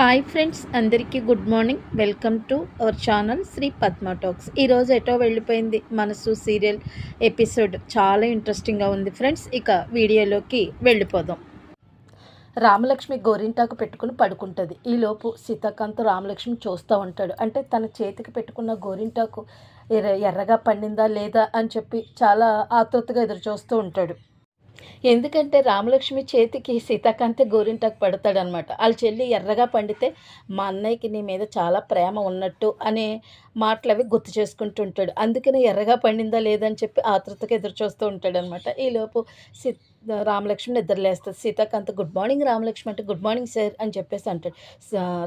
Hi friends అందరికీ good morning. Welcome to our channel Sri Padma talks. ఈరోజు ఎటో వెళ్ళిపోయింది మనసు సీరియల్ ఎపిసోడ్. చాలా ఇంట్రెస్టింగ్గా ఉంది ఫ్రెండ్స్ ఇక వీడియోలోకి వెళ్ళిపోదాం. రామలక్ష్మి గోరింటాకు పెట్టుకుని పడుకుంటుంది. ఈలోపు సీతాకాంత్ రామలక్ష్మి చూస్తూ ఉంటాడు. అంటే తన చేతికి పెట్టుకున్న గోరింటాకు ఎర్ర ఎర్రగా పండిందా లేదా అని చెప్పి చాలా ఆతృతగా ఎదురు చూస్తూ ఉంటాడు. ఎందుకంటే రామలక్ష్మి చేతికి సీతాకాంతే గోరింటాకు పడతాడనమాట వాళ్ళ చెల్లి ఎర్రగా పండితే మా అన్నయ్యకి నీ మీద చాలా ప్రేమ ఉన్నట్టు అనే మాటలు అవి గుర్తు చేసుకుంటూ ఉంటాడు. అందుకనే ఎర్రగా పండిందా లేదని చెప్పి ఆతృతకు ఎదురు చూస్తూ ఉంటాడనమాట ఈలోపు సీ రామలక్ష్మి నిద్రలేస్తుంది. సీతాకాంత్ గుడ్ మార్నింగ్ రామలక్ష్మి అంటే గుడ్ మార్నింగ్ సార్ అని చెప్పేసి అంటాడు.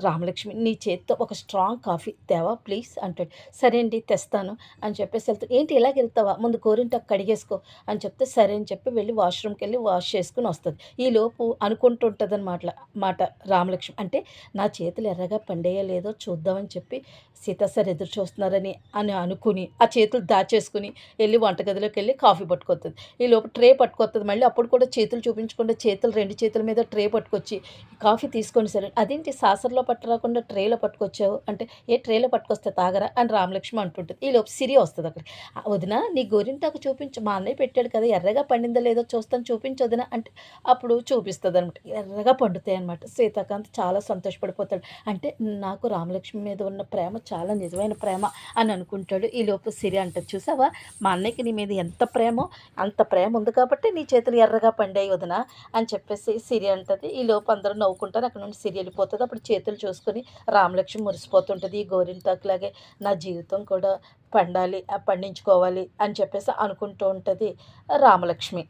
రామలక్ష్మి నీ చేత్తో ఒక స్ట్రాంగ్ కాఫీ తేవా ప్లీజ్ అంటాడు. సరే అండి తెస్తాను అని చెప్పేసి వెళ్తాడు. ఏంటి ఇలాగ వెళ్తావా? ముందు గోరింటాకు కడిగేసుకో అని చెప్తే సరే అని చెప్పి వెళ్ళి వాష్రూమ్కి వెళ్ళి వాష్ చేసుకుని వస్తుంది. ఈ లోపు అనుకుంటుంటుంది అనమాట మాట రామలక్ష్మి. అంటే నా చేతులు ఎర్రగా పండేయలేదో చూద్దామని చెప్పి సీత సార్ ఎదురు చూస్తున్నారని అని అనుకుని ఆ చేతులు దాచేసుకుని వెళ్ళి వంటగదిలోకి వెళ్ళి కాఫీ పట్టుకొస్తుంది ఈ లోపు ట్రే పట్టుకొస్తుంది మళ్ళీ అప్పుడు కూడా చేతులు చూపించకుండా చేతులు రెండు చేతుల మీద ట్రే పట్టుకొచ్చి కాఫీ తీసుకొని సరే అదేంటి సాసర్లో పట్టరాకుండా ట్రేలో పట్టుకొచ్చావు? అంటే ఏ ట్రేలో పట్టుకొస్తే తాగరా? అని రామలక్ష్మి అంటుంటుంది. ఈ లోపు సిరి వస్తుంది అక్కడ. వదిన నీ గోరింటాకు చూపించు. మా అన్నయ్య పెట్టాడు కదా ఎర్రగా పండిందో లేదో చూస్తాను చూపించు వదిన అంటే అప్పుడు చూపిస్తుంది అనమాట ఎర్రగా పండుతాయి అనమాట సీతాకాంత్ చాలా సంతోషపడిపోతాడు. అంటే నాకు రామలక్ష్మి మీద ఉన్న ప్రేమ చాలా నిజమైన ప్రేమ అని అనుకుంటాడు. ఈ లోపు సిరి అంటది చూసావా? మా అన్నయ్యకి నీ మీద ఎంత ప్రేమో అంత ప్రేమ ఉంది కాబట్టి నీ చేతులు ఎర్ర ఎర్రగా పండాయి వదిన అని చెప్పేసి సిరి అంటది. ఈ లోపు అందరూ నవ్వుకుంటారు. అక్కడ నుండి సిరి వెళ్ళిపోతుంది. అప్పుడు చేతులు చూసుకొని రామలక్ష్మి మురిసిపోతుంటుంది. ఈ గోరింటాకులాగే నా జీవితం కూడా పండాలి పండించుకోవాలి అని చెప్పేసి అనుకుంటూ ఉంటుంది రామలక్ష్మి.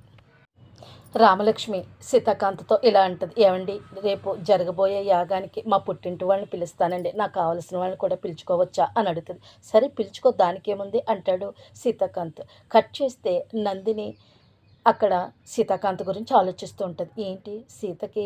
రామలక్ష్మి సీతాకాంత్తో ఇలా అంటది. ఏమండి రేపు జరగబోయే యాగానికి మా పుట్టింటి వాళ్ళని పిలుస్తానండి. నాకు కావలసిన వాళ్ళని కూడా పిలుచుకోవచ్చా అని అడుగుతుంది. సరే పిలుచుకో దానికేముంది? అంటాడు సీతాకాంత్. కట్ చేస్తే నందిని అక్కడ సీతాకాంత్ గురించి ఆలోచిస్తూ ఉంటుంది. ఏంటి? సీతకి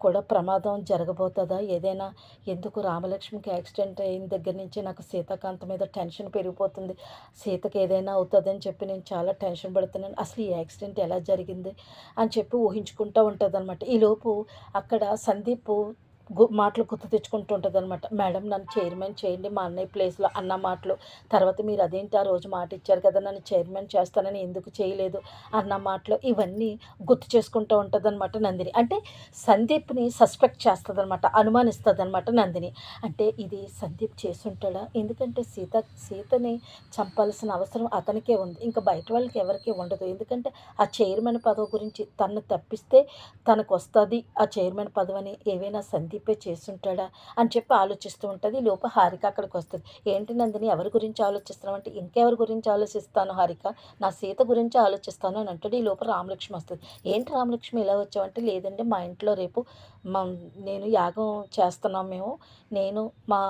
కూడా ప్రమాదం జరగబోతుందా? ఏదైనా ఎందుకు రామలక్ష్మికి యాక్సిడెంట్ అయిన దగ్గర నుంచి నాకు సీతాకాంత్ మీద టెన్షన్ పెరిగిపోతుంది. సీతకి ఏదైనా అవుతుందని చెప్పి నేను చాలా టెన్షన్ పడుతున్నాను. అసలు ఈ యాక్సిడెంట్ ఎలా జరిగింది? అని చెప్పి ఊహించుకుంటూ ఉంటుంది అనమాట ఈలోపు అక్కడ సందీప్ మాటలు గుర్తు తెచ్చుకుంటూ ఉంటుంది అనమాట మేడం నన్ను చైర్మన్ చేయండి మా అన్నయ్య ప్లేస్లో అన్న మాటలు. తర్వాత మీరు అదేంటి ఆ రోజు మాట ఇచ్చారు కదా నన్ను చైర్మన్ చేస్తానని ఎందుకు చేయలేదు అన్న మాటలు. ఇవన్నీ గుర్తు చేసుకుంటూ ఉంటుంది అనమాట నందిని. అంటే సందీప్ని సస్పెక్ట్ చేస్తుంది అనమాట అనుమానిస్తుంది అనమాట నందిని. అంటే ఇది సందీప్ చేసుంటాడా ఎందుకంటే సీత సీతని చంపాల్సిన అవసరం అతనికే ఉంది. ఇంకా బయట వాళ్ళకి ఎవరికి ఉండదు. ఎందుకంటే ఆ చైర్మన్ పదవి గురించి తను తప్పిస్తే తనకు వస్తుంది ఆ చైర్మన్ పదవిని ఏవైనా సందీప్ చెప్పే చేస్తుంటాడా అని చెప్పి ఆలోచిస్తూ ఉంటుంది. లోప హారిక అక్కడికి వస్తుంది. ఏంటి నందిని ఎవరి గురించి ఆలోచిస్తున్నావు అంటే ఇంకెవరి గురించి ఆలోచిస్తాను హారిక? నా సీత గురించి ఆలోచిస్తాను అని అంటాడు. ఈ లోపల రామలక్ష్మి వస్తుంది. ఏంటి రామలక్ష్మి ఇలా వచ్చావంటే లేదండి మా ఇంట్లో రేపు మా నేను యాగం చేస్తున్నాం మేము. నేను మా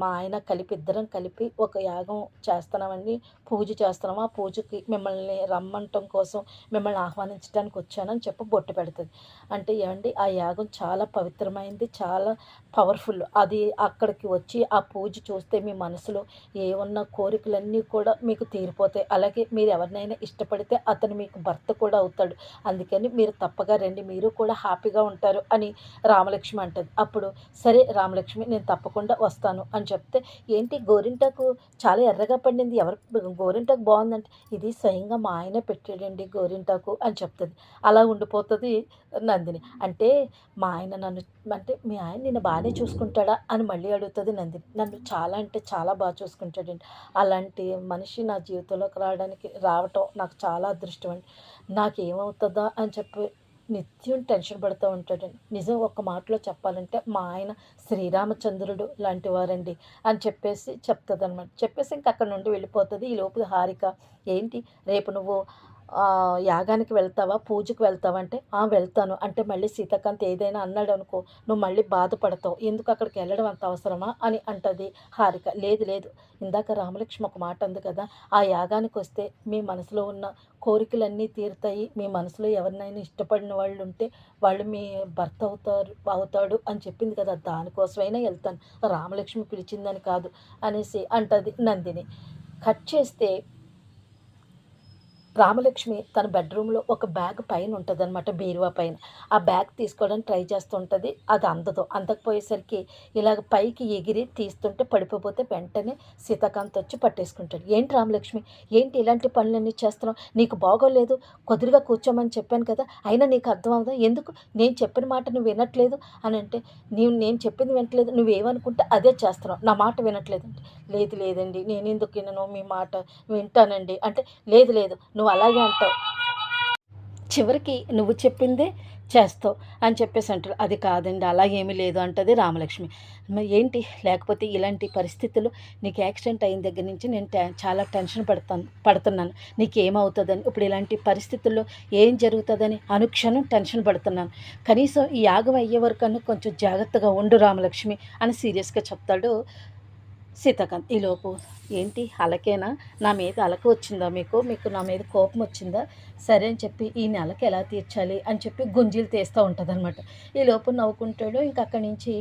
మా ఆయన కలిపి ఇద్దరం కలిపి ఒక యాగం చేస్తున్నామండి. పూజ చేస్తున్నాము ఆ పూజకి మిమ్మల్ని రమ్మంటం కోసం మిమ్మల్ని ఆహ్వానించడానికి వచ్చానని చెప్పి బొట్టు పెడుతుంది. అంటే ఏమండి ఆ యాగం చాలా పవిత్రమైంది చాలా పవర్ఫుల్. అది అక్కడికి వచ్చి ఆ పూజ చూస్తే మీ మనసులో ఏమన్నా కోరికలన్నీ కూడా మీకు తీరిపోతాయి. అలాగే మీరు ఎవరినైనా ఇష్టపడితే అతను మీకు భర్త కూడా అవుతాడు. అందుకని మీరు తప్పగా రండి. మీరు కూడా హ్యాపీగా ఉంటారు అని రామలక్ష్మి అంటుంది. అప్పుడు సరే రామలక్ష్మి నేను తప్పకుండా వస్తాను అని చెప్తే ఏంటి గోరింటాకు చాలా ఎర్రగా పడింది. ఎవరు గోరింటాకు బాగుందంటే. ఇది స్వయంగా మా ఆయన పెట్టాడండి గోరింటాకు అని చెప్తుంది. అలా ఉండిపోతుంది నందిని. అంటే మా ఆయన నన్ను అంటే మీ ఆయన నిన్ను బాగానే చూసుకుంటాడా అని మళ్ళీ అడుగుతుంది నందిని. నన్ను చాలా అంటే చాలా బాగా చూసుకుంటాడండి. అలాంటి మనిషి నా జీవితంలోకి రావడానికి రావటం నాకు చాలా అదృష్టం అండి. నాకు ఏమవుతుందా అని చెప్పి నిత్యం టెన్షన్ పడుతూ ఉంటాడండి. నిజం ఒక మాటలో చెప్పాలంటే మా ఆయన శ్రీరామచంద్రుడు లాంటి వారండి అని చెప్పేసి చెప్తుంది అనమాట చెప్పేసి ఇంక అక్కడ నుండి వెళ్ళిపోతుంది. ఈ లోపు హారిక ఏంటి? రేపు నువ్వు యాగానికి వెళ్తావా? పూజకు వెళ్తావా? అంటే వెళ్తాను. అంటే మళ్ళీ సీతాకాంత్ ఏదైనా అన్నాడు అనుకో నువ్వు మళ్ళీ బాధపడతావు. ఎందుకు అక్కడికి వెళ్ళడం అంత అవసరమా? అని అంటది హారిక. లేదు లేదు. ఇందాక రామలక్ష్మి ఒక మాట అంది కదా ఆ యాగానికి వస్తే మీ మనసులో ఉన్న కోరికలన్నీ తీరుతాయి. మీ మనసులో ఎవరినైనా ఇష్టపడిన వాళ్ళు ఉంటే వాళ్ళు మీ భర్త అవుతారు అవుతాడు అని చెప్పింది కదా దానికోసమైనా వెళ్తాను. రామలక్ష్మి పిలిచిందని కాదు అనేసి అంటది నందిని. కట్ చేస్తే రామలక్ష్మి తన బెడ్రూమ్లో ఒక బ్యాగ్ పైన ఉంటుందన్నమాట బీరువా పైన. ఆ బ్యాగ్ తీసుకోవడానికి ట్రై చేస్తుంటుంది అది అందదు. అందకపోయేసరికి ఇలాగ పైకి ఎగిరి తీస్తుంటే పడిపోతే వెంటనే సీతాకాంత్ వచ్చి పట్టేసుకుంటాడు. ఏంటి రామలక్ష్మి ఏంటి ఇలాంటి పనులన్నీ చేస్తున్నావు? నీకు బాగోలేదు కుదురుగా కూర్చోమని చెప్పాను కదా అయినా నీకు అర్థం అవుదా ఎందుకు? నేను చెప్పిన మాట నువ్వు వినట్లేదు. అని అంటే నీవు నేను చెప్పింది వినట్లేదు నువ్వేమనుకుంటే అదే చేస్తున్నావు. నా మాట వినట్లేదండి. లేదు లేదండి నేను ఎందుకు వినను? మీ మాట వింటానండి. అంటే లేదు లేదు నువ్వు అలాగే అంటావు. చివరికి నువ్వు చెప్పిందే చేస్తావు అని చెప్పేసి అంటారు. అది కాదండి అలా ఏమీ లేదు అంటది రామలక్ష్మి. ఏంటి? లేకపోతే ఇలాంటి పరిస్థితులు నీకు యాక్సిడెంట్ అయిన దగ్గర నుంచి నేను టె చాలా టెన్షన్ పడతాను పడుతున్నాను. నీకు ఏమవుతుందని ఇప్పుడు ఇలాంటి పరిస్థితుల్లో ఏం జరుగుతుందని అనుక్షణం టెన్షన్ పడుతున్నాను. కనీసం ఈ యాగం అయ్యే వరకు కొంచెం జాగ్రత్తగా ఉండు రామలక్ష్మి అని సీరియస్గా చెప్తాడు సీతాకాంత్ ఈలోపు ఏంటి? అలకేనా? నా మీద అలక వచ్చిందా మీకు? మీకు నా మీద కోపం వచ్చిందా? సరే అని చెప్పి ఈ నెలకి ఎలా తీర్చాలి అని చెప్పి గుంజీలు తీస్తూ ఉంటుంది అనమాట ఈలోపు నవ్వుకుంటాడు. ఇంక అక్కడి నుంచి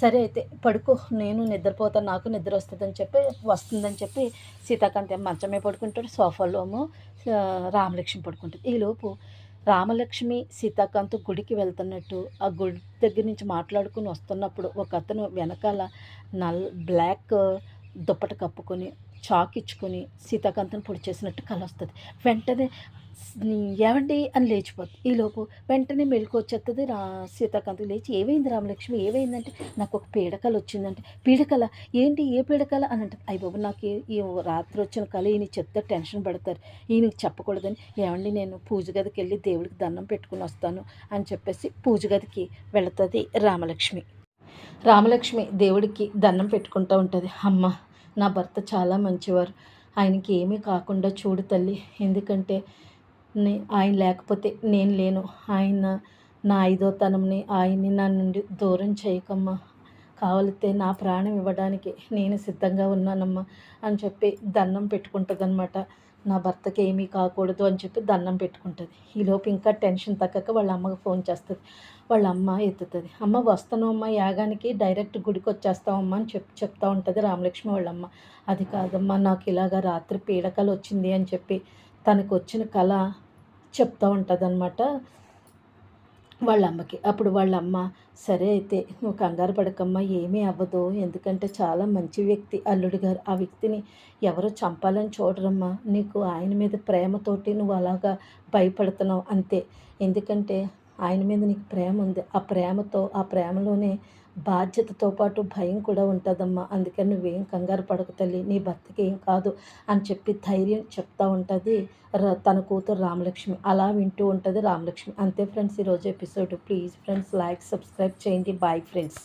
సరే అయితే పడుకో నేను నిద్రపోతాను నాకు నిద్ర వస్తుందని చెప్పి వస్తుందని చెప్పి సీతాకాంత్ మంచమే పడుకుంటాడు సోఫాలోమో రామలక్ష్మి పడుకుంటుంది. ఈలోపు రామలక్ష్మి సీతాకాంత్ గుడికి వెళ్తున్నట్టు ఆ గుడి దగ్గర నుంచి మాట్లాడుకుని వస్తున్నప్పుడు ఒక అతను వెనకాల నల్ బ్లాక్ దుప్పట కప్పుకొని చాక్ ఇచ్చుకొని సీతాకాంతను పొడి చేసినట్టు కలొస్తుంది. వెంటనే ఏమండి అని లేచిపోతుంది ఈలోపు వెంటనే మెలకు వచ్చేస్తుంది రా సీతాకాంత్. లేచి ఏమైంది రామలక్ష్మి? ఏమైందంటే నాకు ఒక పీడకల వచ్చిందంటే. పీడకల? ఏంటి ఏ పీడకల? అని అంటే అయ్యి బాబు నాకు ఈ రాత్రి వచ్చిన కళ ఈయన చెప్తే టెన్షన్ పడతారు. ఈయనకి చెప్పకూడదని ఏమండి నేను పూజ గదికి వెళ్ళి దేవుడికి దండం పెట్టుకుని వస్తాను అని చెప్పేసి పూజ గదికి వెళుతుంది రామలక్ష్మి. రామలక్ష్మి దేవుడికి దండం పెట్టుకుంటూ ఉంటుంది. అమ్మ నా భర్త చాలా మంచివారు. ఆయనకి ఏమీ కాకుండా చూడు తల్లి ఎందుకంటే నే ఆయన లేకపోతే నేను లేను. ఆయన నా ఐదోతనంని ఆయన్ని నా నుండి దూరం చేయకమ్మా. కావలితే నా ప్రాణం ఇవ్వడానికి నేను సిద్ధంగా ఉన్నానమ్మా అని చెప్పి దండం పెట్టుకుంటుంది అనమాట నా భర్తకి ఏమీ కాకూడదు అని చెప్పి దండం పెట్టుకుంటుంది. ఈలోపు ఇంకా టెన్షన్ తగ్గక వాళ్ళ అమ్మకి ఫోన్ చేస్తుంది. వాళ్ళ అమ్మ ఎత్తుతుంది. అమ్మ వస్తాను అమ్మ యాగానికి డైరెక్ట్ గుడికి వచ్చేస్తామమ్మా అని చెప్ చెప్తా ఉంటుంది రామలక్ష్మి వాళ్ళమ్మ. అది కాదమ్మా నాకు ఇలాగ రాత్రి పీడకలు వచ్చింది అని చెప్పి తనకు వచ్చిన కళ చెప్తూ ఉంటుంది అనమాట వాళ్ళ అమ్మకి అప్పుడు వాళ్ళ అమ్మ సరే అయితే నువ్వు కంగారు పడకమ్మా ఏమీ అవ్వదు. ఎందుకంటే చాలా మంచి వ్యక్తి అల్లుడు గారు. ఆ వ్యక్తిని ఎవరో చంపాలని చూడరమ్మా. నీకు ఆయన మీద ప్రేమతోటి నువ్వు అలాగా భయపడుతున్నావు అంతే. ఎందుకంటే ఆయన మీద నీకు ప్రేమ ఉంది. ఆ ప్రేమతో ఆ ప్రేమలోనే బాధ్యతతో పాటు భయం కూడా ఉంటుందమ్మా. అందుకని నువ్వేం కంగారు పడక తల్లి నీ భర్తకి ఏం కాదు అని చెప్పి ధైర్యం చెప్తా ఉంటుంది తన కూతురు రామలక్ష్మి. అలా వింటూ ఉంటుంది రామలక్ష్మి. అంతే ఫ్రెండ్స్ ఈరోజు episode. Please friends like subscribe చేయండి. Bye friends.